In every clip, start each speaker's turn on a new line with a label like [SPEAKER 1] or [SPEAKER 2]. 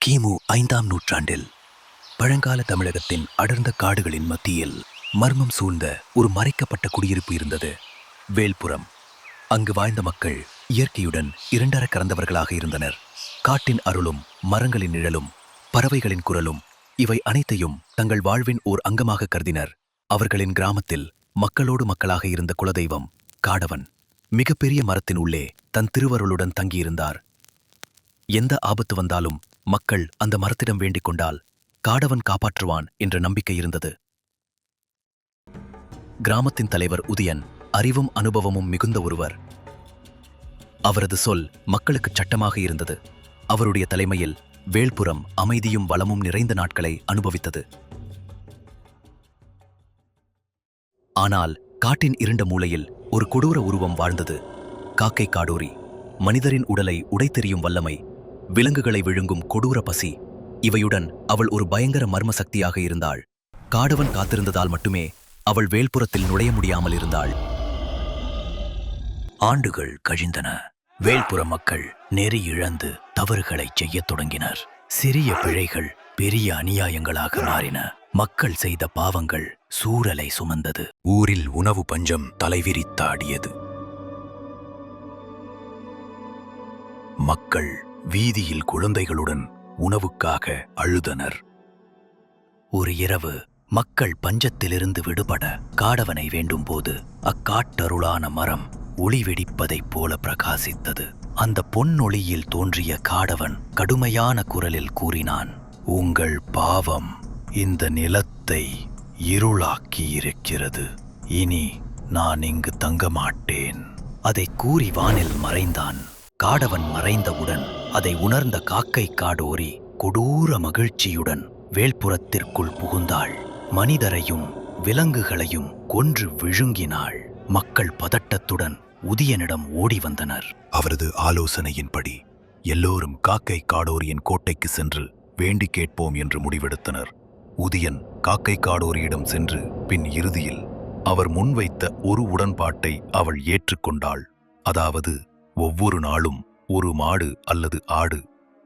[SPEAKER 1] கிமு ஐந்தாம் நூற்றாண்டில் பழங்கால தமிழகத்தின் அடர்ந்த காடுகளின் மத்தியில் மர்மம் சூழ்ந்த ஒரு மறைக்கப்பட்ட குடியிருப்பு இருந்தது வேல்புரம். அங்கு வாழ்ந்த மக்கள் இயற்கையுடன் இரண்டர கறந்தவர்களாக இருந்தனர். காட்டின் அருளும் மரங்களின் நிழலும் பறவைகளின் குரலும் இவை அனைத்தையும் தங்கள் வாழ்வின் ஓர் அங்கமாக கருதினர். அவர்களின் கிராமத்தில் மக்களோடு மக்களாக இருந்த குலதெய்வம் காடவன் மிகப்பெரிய மரத்தின் உள்ளே தன் திருவருளுடன் தங்கியிருந்தார். எந்த ஆபத்து வந்தாலும் மக்கள் அந்த மரத்திடம் வேண்டிக் கொண்டால் காடவன் காப்பாற்றுவான் என்ற நம்பிக்கை இருந்தது. கிராமத்தின் தலைவர் உதயன் அறிவும் அனுபவமும் மிகுந்த ஒருவர். அவரது சொல் மக்களுக்கு சட்டமாக இருந்தது. அவருடைய தலைமையில் வேல்புரம் அமைதியும் வளமும் நிறைந்த நாட்களை அனுபவித்தது. ஆனால் காட்டின் இருண்ட மூலையில் ஒரு கொடூர உருவம் வாழ்ந்தது. காக்கை காடோரி மனிதரின் உடலை உடைத்தெறியும் வல்லமை விலங்குகளை விழுங்கும் கொடூர பசி. இவையுடன் அவள் ஒரு பயங்கர மர்ம சக்தியாக இருந்தாள். காடவன் காத்திருந்ததால் மட்டுமே அவள் வேல்புறத்தில் நுழைய முடியாமல் இருந்தாள். ஆண்டுகள் கழிந்தன. வேல்புற மக்கள் நெறி இழந்து தவறுகளைச் செய்யத் தொடங்கினர். சிறிய பிழைகள் பெரிய அநியாயங்களாக மாறின. மக்கள் செய்த பாவங்கள் சூரலை சுமந்தது. ஊரில் உணவு பஞ்சம் தலைவிரித்தாடியது. மக்கள் வீதியில் குழந்தைகளுடன் உணவுக்காக அழுதனர். ஒரு இரவு மக்கள் பஞ்சத்திலிருந்து விடுபட காடவனை வேண்டும்போது அக்காட்டருளான மரம் ஒளி வெடிப்பதைப் போல பிரகாசித்தது. அந்த பொன்னொளியில் தோன்றிய காடவன் கடுமையான குரலில் கூறினான் உங்கள் பாவம் இந்த நிலத்தை இருளாக்கி இருக்கிறது இனி நான் இங்கு தங்க மாட்டேன் அதை கூறி வானில் மறைந்தான். காடவன் மறைந்தவுடன் அதை உணர்ந்த காக்கை காடோரி கொடூர மகிழ்ச்சியுடன் வேல்புறத்திற்குள் புகுந்தாள். மனிதரையும் விலங்குகளையும் கொன்று விழுங்கினாள். மக்கள் பதட்டத்துடன் உதியனிடம் ஓடி வந்தனர். அவரது ஆலோசனையின்படி எல்லோரும் காக்கை காடோரியின் கோட்டைக்கு சென்று வேண்டி கேட்போம் என்று முடிவெடுத்தனர். உதியன் காக்கை காடோரியிடம் சென்று பின் இறுதியில் அவர் முன்வைத்த ஒரு உடன்பாட்டை அவள் ஏற்றுக்கொண்டாள். அதாவது ஒவ்வொரு நாளும் ஒரு மாடு அல்லது ஆடு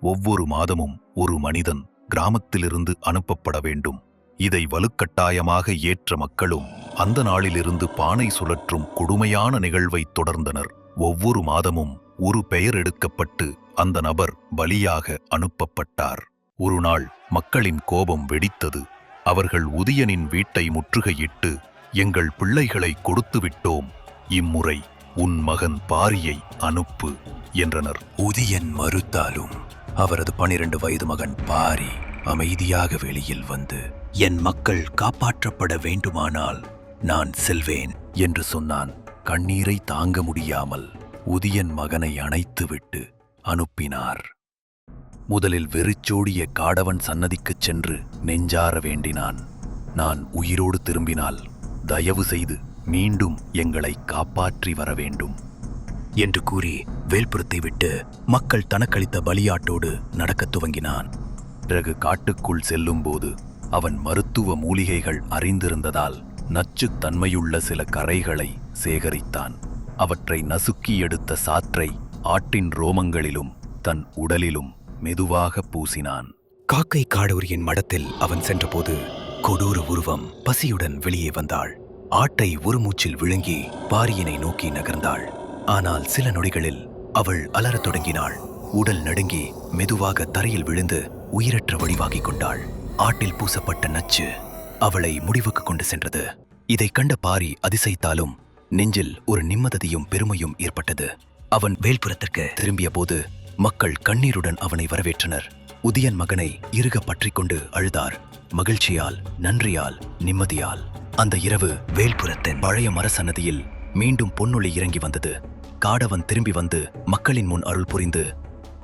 [SPEAKER 1] ஒவ்வொரு மாதமும் ஒரு மனிதன் கிராமத்திலிருந்து அனுப்பப்பட வேண்டும். இதை வலுக்கட்டாயமாக ஏற்ற மக்களும் அந்த நாளிலிருந்து பானை சுழற்றும் கொடுமையான நிகழ்வை தொடர்ந்தனர். ஒவ்வொரு மாதமும் ஒரு பெயர் எடுக்கப்பட்டு அந்த நபர் பலியாக அனுப்பப்பட்டார். ஒரு நாள் மக்களின் கோபம் வெடித்தது. அவர்கள் உதயனின் வீட்டை முற்றுகையிட்டு எங்கள் பிள்ளைகளை கொடுத்துவிட்டோம். இம்முறை உன் மகன் பாரியை அனுப்பு. என்றனர். உதியன் மறுத்தாலும் அவரது பனிரெண்டு வயது மகன் பாரி அமைதியாக வெளியில் வந்து என் மக்கள் காப்பாற்றப்பட வேண்டுமானால் நான் செல்வேன் என்று சொன்னான். கண்ணீரை தாங்க முடியாமல் உதியன் மகனை அணைத்துவிட்டு அனுப்பினார். முதலில் வெறிச்சோடிய காடவன் சன்னதிக்குச் சென்று நெஞ்சார வேண்டினான். நான் உயிரோடு திரும்பினால் தயவு செய்து மீண்டும் எங்களை காப்பாற்றி வர வேண்டும். என்று கூறி வேல்புரத்தை விட்டு மக்கள் தனக்களித்த பலியாட்டோடு நடக்கத் துவங்கினான். பிறகு காட்டுக்குள் செல்லும்போது அவன் மருத்துவ மூலிகைகள் அறிந்திருந்ததால் நச்சுத் தன்மையுள்ள சில கரைகளை சேகரித்தான். அவற்றை நசுக்கி எடுத்த சாற்றை ஆட்டின் ரோமங்களிலும் தன் உடலிலும் மெதுவாக பூசினான். காக்கை காடூரியின் மடத்தில் அவன் சென்றபோது கொடூர உருவம் பசியுடன் வெளியே வந்தாள். ஆட்டை ஒரு மூச்சில் விழுங்கி பாரியினை நோக்கி நகர்ந்தாள். ஆனால் சில நொடிகளில் அவள் அலறத் தொடங்கினாள். உடல் நடுங்கி மெதுவாக தரையில் விழுந்து உயிரற்ற வடிவாகிக் கொண்டாள். ஆட்டில் பூசப்பட்ட நச்சு அவளை முடிவுக்கு கொண்டு சென்றது. இதைக் கண்ட பாரி அதிசயித்தாலும் நெஞ்சில் ஒரு நிம்மதியும் பெருமையும் ஏற்பட்டது. அவன் வேல்புறத்திற்கு திரும்பிய போது மக்கள் கண்ணீருடன் அவனை வரவேற்றனர். உதியன் மகனை இறுக பற்றிக்கொண்டு அழுதார். மகிழ்ச்சியால் நன்றியால் நிம்மதியால். அந்த இரவு வேல்புரத்தின் பழைய மரசன்னதியில் மீண்டும் பொன்னொளி இறங்கி வந்தது. காடவன் திரும்பி வந்து மக்களின் முன் அருள் புரிந்து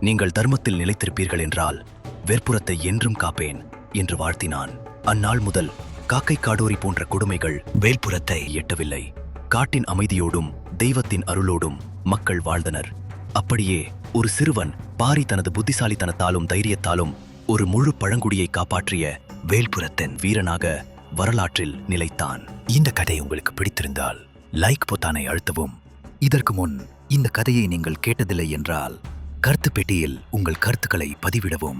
[SPEAKER 1] நீங்கள் தர்மத்தில் நிலைத்திருப்பீர்கள் என்றால் வேற்புறத்தை என்றும் காப்பேன் என்று வாழ்த்தினான். அந்நாள் முதல் காக்கை காடோரி போன்ற கொடுமைகள் வேல்புறத்தை எட்டவில்லை. காட்டின் அமைதியோடும் தெய்வத்தின் அருளோடும் மக்கள் வாழ்ந்தனர். அப்படியே ஒரு சிறுவன் பாரி தனது புத்திசாலித்தனத்தாலும் தைரியத்தாலும் ஒரு முழு பழங்குடியை காப்பாற்றிய வேல்புரத்தின் வீரனாக வரலாற்றில் நிலைத்தான். இந்த கதை உங்களுக்கு பிடித்திருந்தால் லைக் பொத்தானை அழுத்தவும் இதற்கு முன் இந்த கதையை நீங்கள் கேட்டதில்லை என்றால் கருத்து பெட்டியில் உங்கள் கருத்துக்களை பதிவிடவும்.